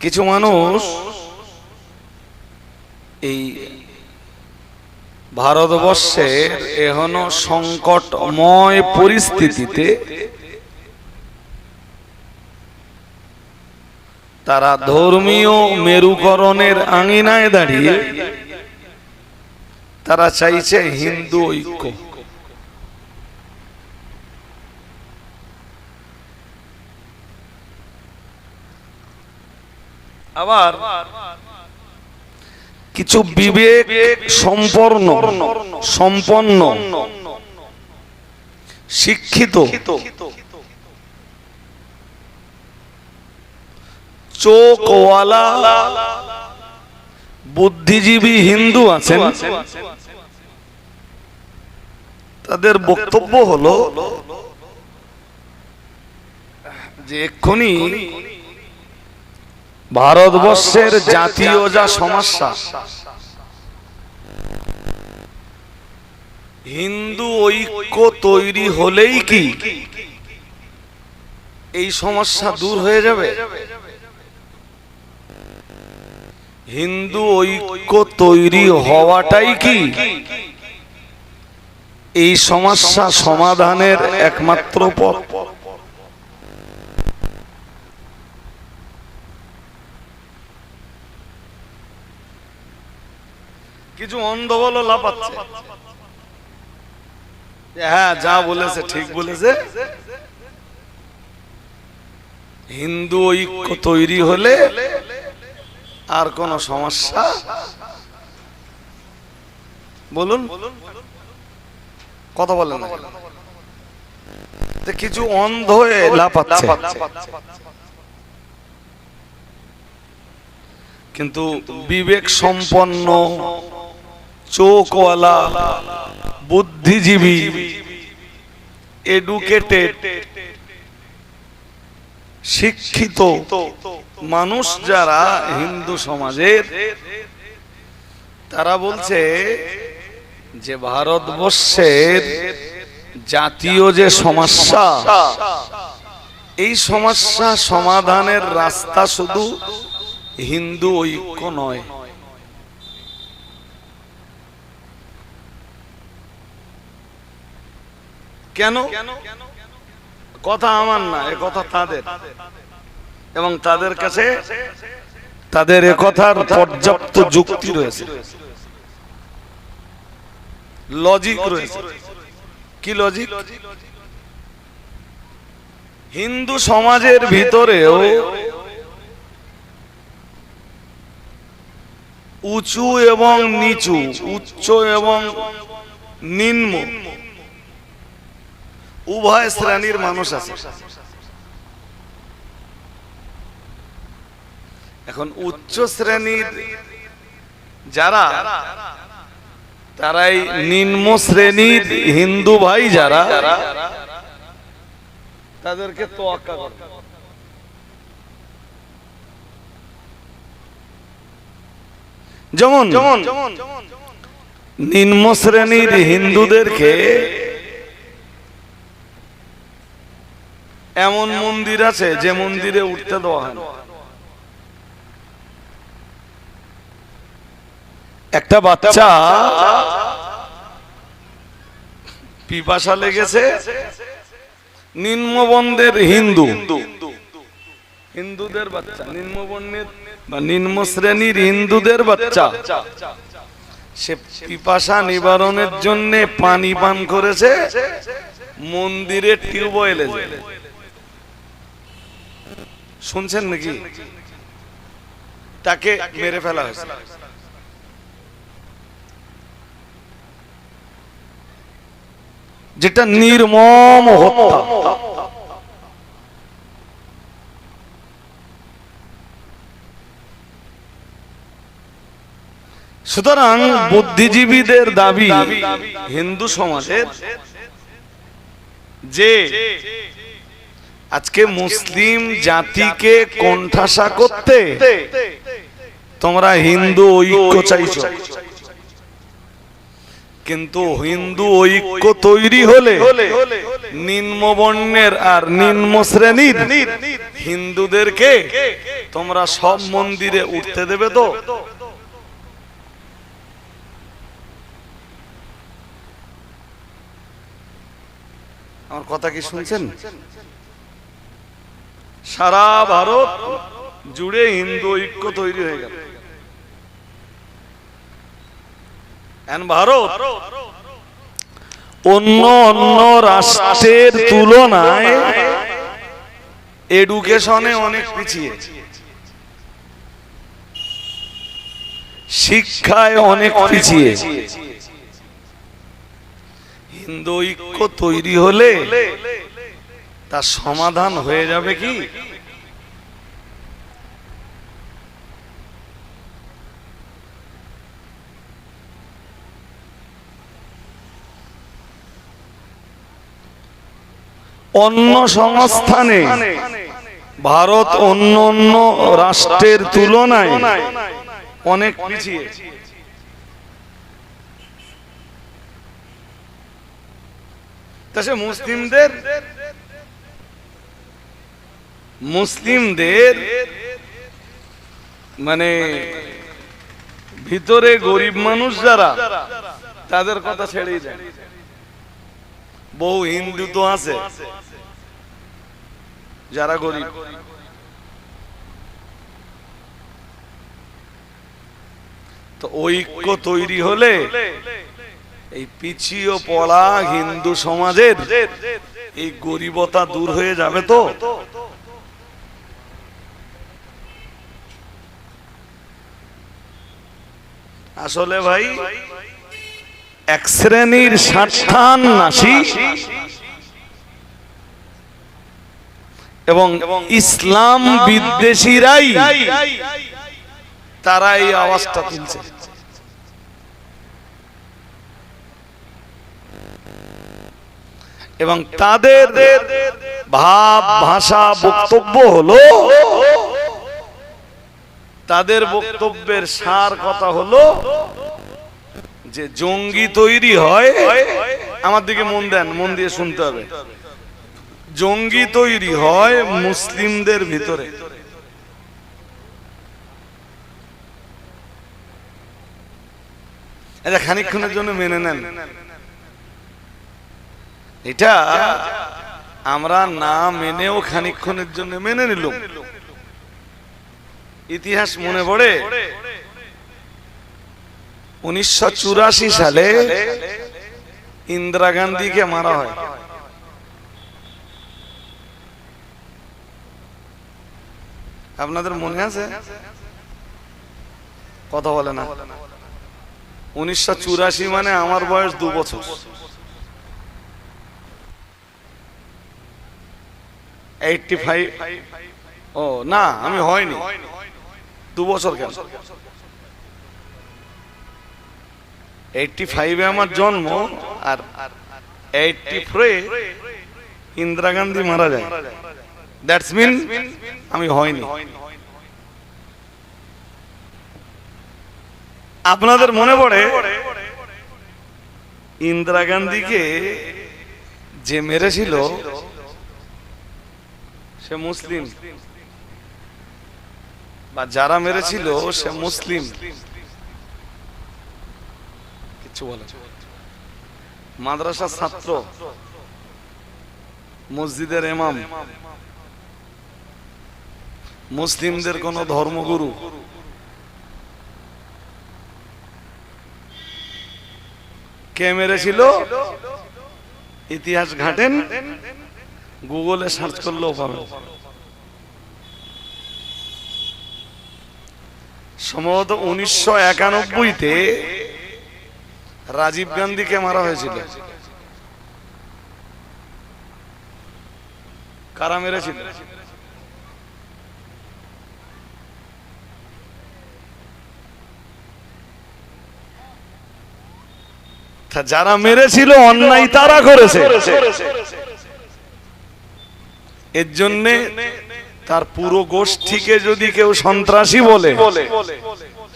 কিছু মানুষ এই ভারতবর্ষের এখনও সংকটময় পরিস্থিতিতে তারা ধর্মীয় মেরুকরণের আঙিনায় দাঁড়িয়ে তারা চাইছে হিন্দু ঐক্য। আবার কিছু বিবেক সম্পন্ন সম্পন্ন, শিক্ষিত, চোখওয়ালা বুদ্ধিজীবী হিন্দু আছেন। তাদের বক্তব্য হলো যে এক্ষুনি ভারতবর্ষের জাতীয় যা সমস্যা, হিন্দু ঐক্য তৈরি হলেই কি এই সমস্যা দূর হয়ে যাবে? হিন্দু ঐক্য তৈরি হওয়াটাই কি এই সমস্যা সমাধানের একমাত্র পথ? কিছু অন্ধ বলো লাপাচ্ছে হ্যাঁ যা বলেছে, ঠিক বলেছে। হিন্দু ঐক্য তৈরি হলে আর কোন সমস্যা? বলুন। কথা বলেন কিছু অন্ধ হয়ে লাপাচ্ছে কিন্তু বিবেক সম্পন্ন চোখওয়ালা, বুদ্ধিজীবী এডুকেটেড শিক্ষিত মানুষ যারা হিন্দু সমাজের, তারা বলছে যে ভারতবর্ষের জাতীয় যে সমস্যা, এই সমস্যা সমাধানের রাস্তা শুধু হিন্দু ঐক্য নয়। কেন? কথা আমার না, এ কথা তাদের। এবং তাদের কাছে তাদের একথার পর্যাপ্ত যুক্তি রয়েছে। লজিক রয়েছে। কি লজিক? হিন্দু সমাজের ভিতরেও উঁচু এবং নিচু, উচ্চ এবং নিম্ন উভয় শ্রেণির মানুষ আছে। এখন উচ্চ শ্রেণির যারা তারাই নিম্ন শ্রেণির হিন্দু ভাই যারা তাদেরকে তোয়াক্কা করে। যেমন যেমন নিম্ন শ্রেণির হিন্দুদেরকে এমন মন্দির আছে যে মন্দিরে উঠতে দেওয়া হয় একটা বাচ্চা পিপাসা লেগেছে, নিম্নবন্ধের হিন্দু। হিন্দুদের বাচ্চা, নিম্নবর্ণের বা নিম্ন শ্রেণির হিন্দুদের বাচ্চা। সে পিপাসা নিবারণের জন্য পানি পান করেছে মন্দিরের টিউবওয়েলে শুনছেন নাকি? তাকে মেরে ফেলা হয়েছে। যেটা নির্মম হত্যা। সুতরাং বুদ্ধিজীবীদের দাবি, হিন্দু সমাজের যে আজকে মুসলিম জাতিকে কণ্ঠাসা করতে তোমরা হিন্দু ঐক্য চাইছো। কিন্তু হিন্দু ঐক্য তৈরি হলে নিম্ন বর্ণের আর নিম্ন শ্রেণির হিন্দুদেরকে তোমরা সব মন্দিরে উঠতে দেবে তো? আমার কথা কি শুনছেন? সারা ভারত জুড়ে হিন্দু ঐক্য তৈরি হয়ে গেল। ভারত অন্য অন্য রাষ্ট্রের তুলনায় এডুকেশনে অনেক পিছিয়ে। শিক্ষায় অনেক পিছিয়ে। হিন্দু ঐক্য তৈরি হলে তার সমাধান হয়ে যাবে কি? অন্য সংস্থানে, ভারত অন্য অন্য রাষ্ট্রের তুলনায় অনেক পিছিয়ে। মুসলিমদের মুসলিমদের মানে ভিতরে গরিব মানুষ যারা, তাদের কথা ছেড়েই দেয়। বহু হিন্দু তো আছে যারা গরিব। তো ঐক্য তৈরি হলে এই পিছিয়ে পড়া হিন্দু সমাজের এই গরিবতা দূর হয়ে যাবে তো? আসলে ভাই এক শ্রেণির ষাঠান নাসি এবং ইসলাম বিদ্বেষীরাই তারা এই আওয়াজটা তুলছে। এবং তাদের ভাব ভাষা বক্তব্য হলো তাদের বক্তব্যের সার কথা হলো যে জঙ্গি তৈরি হয় আমার দিকে মন দেন মন দিয়ে শুনতে হবে। জঙ্গি তৈরি হয় মুসলিমদের ভিতরে। এটা খানিক্ষণের জন্য মেনে নেন। এটা আমরা না মেনেও খানিক্ষণের জন্য মেনে নিলাম। ইতিহাস মনে পড়ে? উনিশশো চুরাশি সালে ইন্দিরা গান্ধীকে মারা হয়। আপনাদের মনে আছে? কথা বলে না। উনিশশো চুরাশি মানে আমার বয়স দু বছর। Eighty five. ও না আমি হয়নি। দু বছর কেন? এইটটি ফাইভে আমার জন্ম আর এইটটি ফোরে ইন্দিরা গান্ধী মারা যায়। দ্যাটস মিন আমি হয়নি। আপনাদের মনে পড়ে ইন্দিরা গান্ধীকে যে মেরেছিল, সে মুসলিম। বা যারা মেরেছিল সে মুসলিম। কিছু বলে। মাদ্রাসার ছাত্র মসজিদের এমাম মুসলিমদের কোন ধর্মগুরু। কে মেরেছিল? ইতিহাস ঘাটেন। গুগলে সার্চ করলেও পাবেন। সম্ভবত উনিশশো একানব্বইতে রাজীব গান্ধীকে মারা হয়েছিল। কারা মেরেছিল? যারা মেরেছিল, অন্যায় তারা করেছে। এর জন্যে তার পুরো গোষ্ঠীকে যদি কেউ সন্ত্রাসী বলে,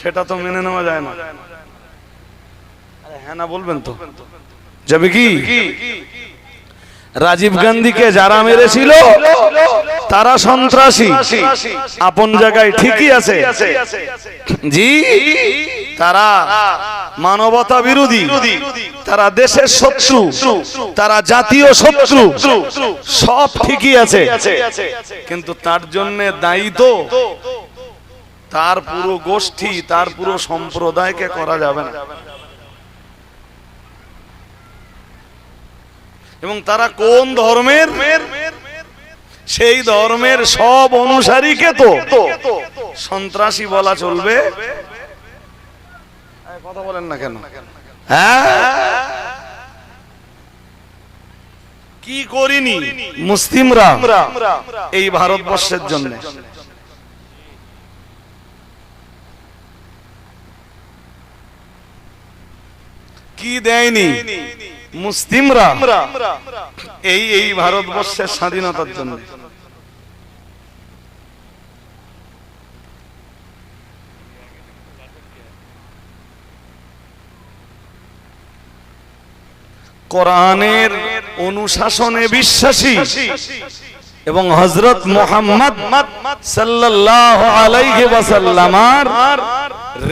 সেটা তো মেনে নেওয়া যায় না। হ্যাঁ না, বলবেন তো। যাবে কি? রাজীব গান্ধীকে যারা মেরেছিল, তারা সন্ত্রাসী। আপন জায়গায় ঠিকই আছে। জি? তারা মানবতা বিরোধী, তারা দেশের শত্রু, তারা জাতীয় শত্রু, সব ঠিকই আছে। কিন্তু তার জন্য দায়ী তো তার পুরো গোষ্ঠী, তার পুরো সম্প্রদায়কে করা যাবে না। এবং তারা কোন ধর্মের? সেই ধর্মের সব অনুসারীকে তো সন্ত্রাসী বলা চলবে। কথা বলেন না কেন? হ্যাঁ? কি করিনি? মুসলিমরা এই ভারতবর্ষের জন্য। কি দেয়নি? মুসলিমরা এই এই ভারতবর্ষের স্বাধীনতার জন্য। কোরআনের অনুশাসনে বিশ্বাসী এবং হজরত মোহাম্মদ ওয়াসাল্লামার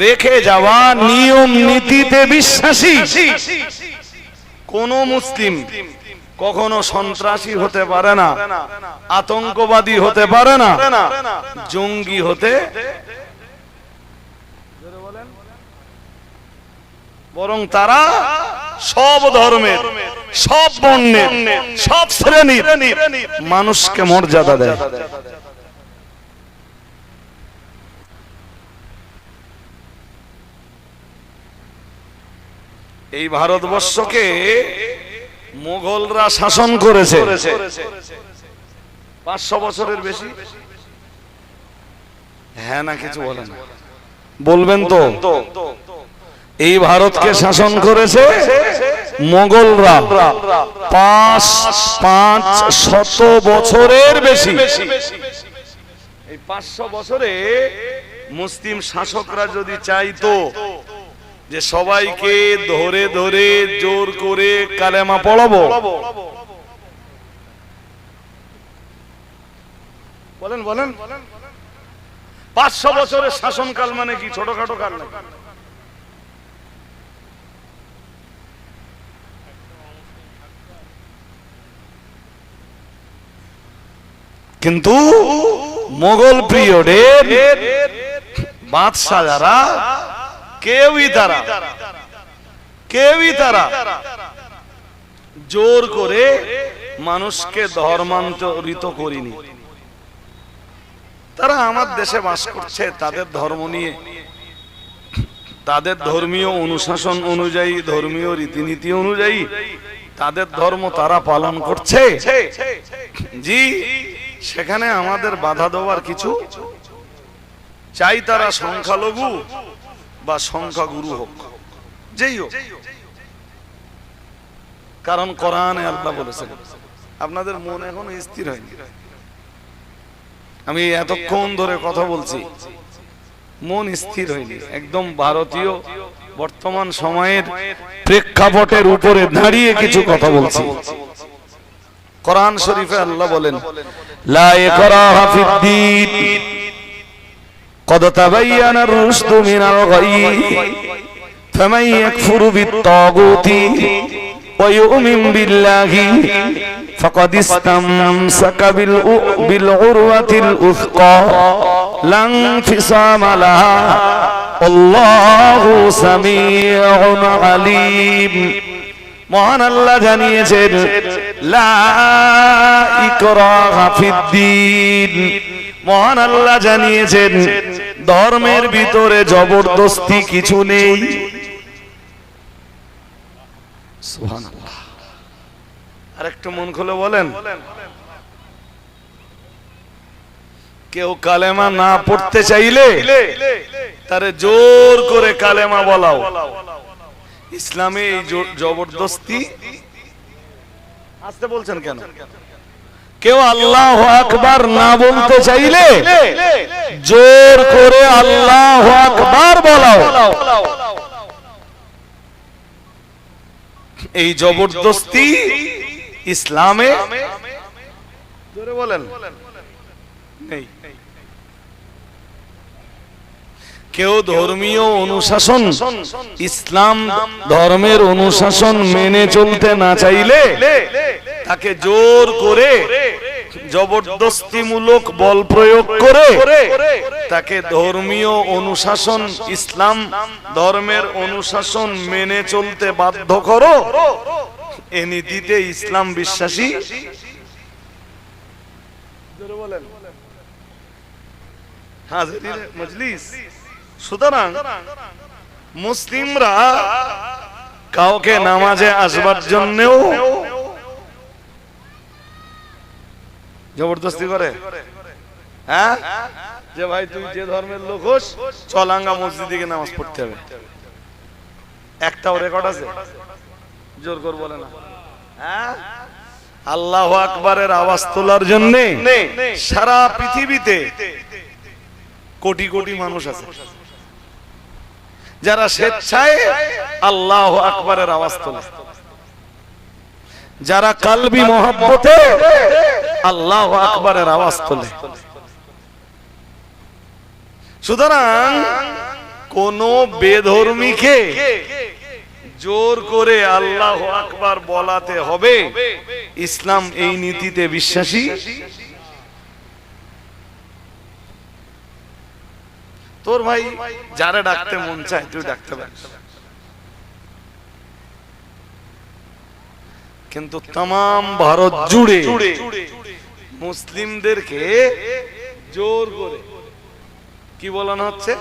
রেখে যাওয়া নিয়ম নীতিতে বিশ্বাসী। কোন মুসলিম কখনো সন্ত্রাসী হতে পারে না, আতঙ্কবাদী হতে পারে না, জঙ্গি হতে বরং তারা সব ধর্মের, সব বর্ণের, সব শ্রেণির মানুষকে মর্যাদা দেয়। এই ভারতবর্ষকে মোগলরা শাসন করেছে। পাঁচশো বছরের বেশি? হ্যাঁ না, কিছু বলেন বলবেন তো? এই ভারতকে শাসন করেছে মোগলরা। পাঁচ পাঁচ শত বছরের বেশি। এই পাঁচশো বছরে মুসলিম শাসকরা যদি চাইতো যে সবাইকে ধরে ধরে জোর করে কালেমা পড়াবো। বলেন বলেন পাঁচশো বছরের শাসনকাল মানে কি? ছোটখাটো কাল নাকি? কিন্তু মোগল পিরিয়ডের বাদশাহ যারা কেউই তারা কেউই তারা জোর করে মানুষকে ধর্মান্তরিত করিনি। তারা আমার দেশে বাস করছে, তাদের ধর্ম নিয়ে। তাদের ধর্মীয় অনুশাসন অনুযায়ী, ধর্মীয় রীতিনীতি অনুযায়ী তাদের ধর্ম তারা পালন করছে। জি সেখানে আমাদের বাধা দেওয়ার কিছু চাই তারা সংখ্যালঘু বা সংখ্যাগুরু হোক। যেই হোক। কারণ কোরআনে আল্লাহ বলেছেন, আপনাদের মন এখনও স্থির হয়নি। আমি এতক্ষণ ধরে কথা বলছি, মন স্থির হয়নি। একদম ভারতীয় বর্তমান সময়ের প্রেক্ষাপটের উপরে দাঁড়িয়ে কিছু কথা বলছি। কোরআন শরীফে আল্লাহ বলেন লা ইকরাহা ফিদ্দীন قد تبين الرشد من الغي فمن يكفر بالطاغوت ويؤمن بالله فقد استمسك بالأ- بالعروة الأثقى لا انفصام لها والله سميع عليم মহান আল্লাহ জানিয়েছেন মহান আল্লাহ জানিয়েছেন, ধর্মের ভিতরে জবরদস্তি কিছু নেই। সুবহানাল্লাহ। আর একটু মন খুলে বলেন। কেউ কালেমা না পড়তে চাইলে তারে জোর করে কালেমা বলাও। ইসলামে এই জবরদস্তি? আসতে বলছেন কেন? কেউ আল্লাহ আকবার না বলতে চাইলে জোর করে আল্লাহ আকবার বলাও। এই জবরদস্তি ইসলামে? জোরে বলেন। নেই। কেউ ধর্মীয় অনুশাসন ইসলাম ধর্মের অনুশাসন মেনে চলতে না চাইলে তাকে জোর করে জবরদস্তিমূলক বল প্রয়োগ করে তাকে ধর্মীয় অনুশাসন ইসলাম ধর্মের অনুশাসন মেনে চলতে বাধ্য করো। এ নীতিতে ইসলাম বিশ্বাসী। হাজির মজলিস। সুতরাং মুসলিমরা কাউকে নামাজে আসবার জন্যও জবরদস্তি করে। হ্যাঁ? যে ভাই, তুই যে ধর্মের লোক হোস চলাঙ্গা মসজিদে গিয়ে নামাজ পড়তে হবে। একটাও রেকর্ড আছে? জোর কর বলে না। হ্যাঁ? আল্লাহ আকবরের আওয়াজ তোলার জন্য সারা পৃথিবীতে কোটি কোটি মানুষ আছে। যারা স্বেচ্ছায় আল্লাহ আকবরের আওয়াজ তোলে। যারা কালবি মহাব্বতে আল্লাহ আকবরের আওয়াজ তোলে। সুতরাং কোন বেধর্মীকে জোর করে আল্লাহ আকবার বলাতে হবে। ইসলাম এই নীতিতে বিশ্বাসী। তোর ভাই যারা ডাকতে মন চায়, তুই ডাকতে পারিস। কিন্তু তাম ভারত জুড়ে মুসলিমদেরকে জোর করে কি বলানো হচ্ছে?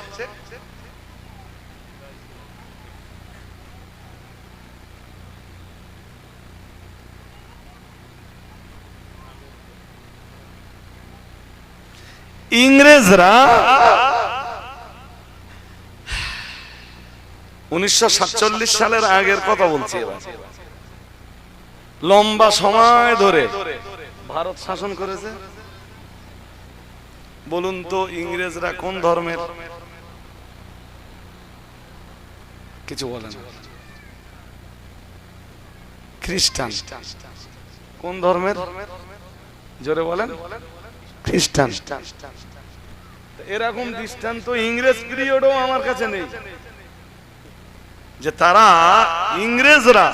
ইংরেজরা উনিশশো সাতচল্লিশ সালের আগের কথা বলছি লম্বা সময় ধরে ভারত শাসন করেছে। বলুন তো ইংরেজরা কোন ধর্মের? কিছু বলেন। খ্রিস্টান। কোন ধর্মের? জোরে বলেন। খ্রিস্টান। এরকম দৃষ্টান্ত ইংরেজ পিরিয়ডও আমার কাছে নেই। যে তারা ইংরেজরা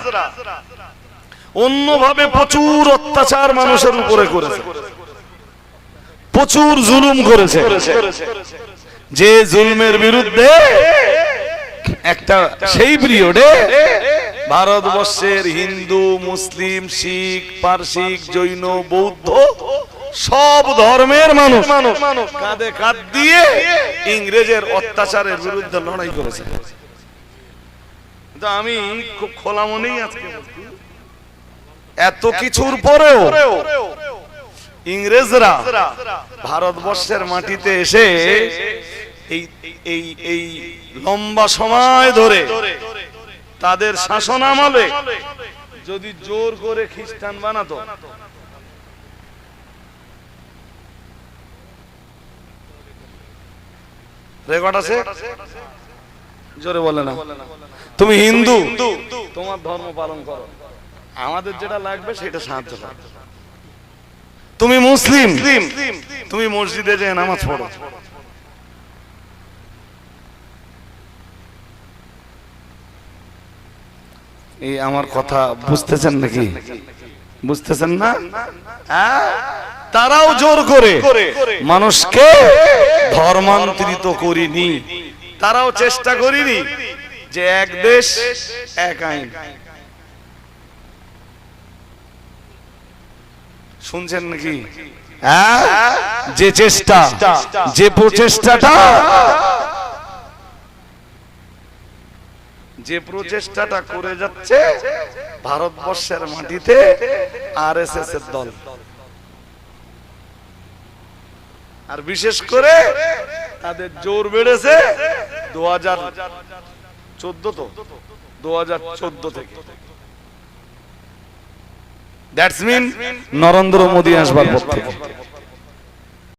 অন্যভাবে প্রচুর অত্যাচার মানুষের উপরে করেছে। প্রচুর জুলুম করেছে। যে জুলমের বিরুদ্ধে একটা সেই পিরিয়ডে ভারতবর্ষের হিন্দু, মুসলিম, শিখ পার্সিক জৈন, বৌদ্ধ সব ধর্মের মানুষ কাঁধে কাঁধ দিয়ে ইংরেজের অত্যাচারের বিরুদ্ধে লড়াই করেছে। কিন্তু আমি খুব খোলা মনেই আজকে এত কিছুর পরেও ইংরেজরা ভারতবর্ষের মাটিতে এসে এই এই এই লম্বা সময় ধরে তাদের শাসন আমলে যদি জোর করে খ্রিস্টান বানাতো। রেকর্ড আছে? জোরে বলে না। তুমি হিন্দু। তোমার ধর্ম পালন করো। আমাদের যেটা লাগবে সেটা সাহায্য করো। তুমি মুসলিম। তুমি মসজিদে যে নামাজ পড়ো। এই আমার কথা বুঝতেছেন নাকি? বুঝতেছেন না? হ্যাঁ? তারাও জোর করে। মানুষকে ধর্মান্তরিত করিনি। তারাও চেষ্টা করিনি যে এক দেশ, এক আইন। শুনছেন নাকি? হ্যাঁ? যে চেষ্টা, যে প্রচেষ্টাটা। যে প্রচেষ্টাটা করে যাচ্ছে ভারতবর্ষের মাটিতে আর এস এস এর দল। আর বিশেষ করে তাদের জোর বেড়েছে দু হাজার চোদ্দ তো? দু হাজার চোদ্দ থেকে। দ্যাটস মিন নরেন্দ্র মোদী আসবার পর থেকে।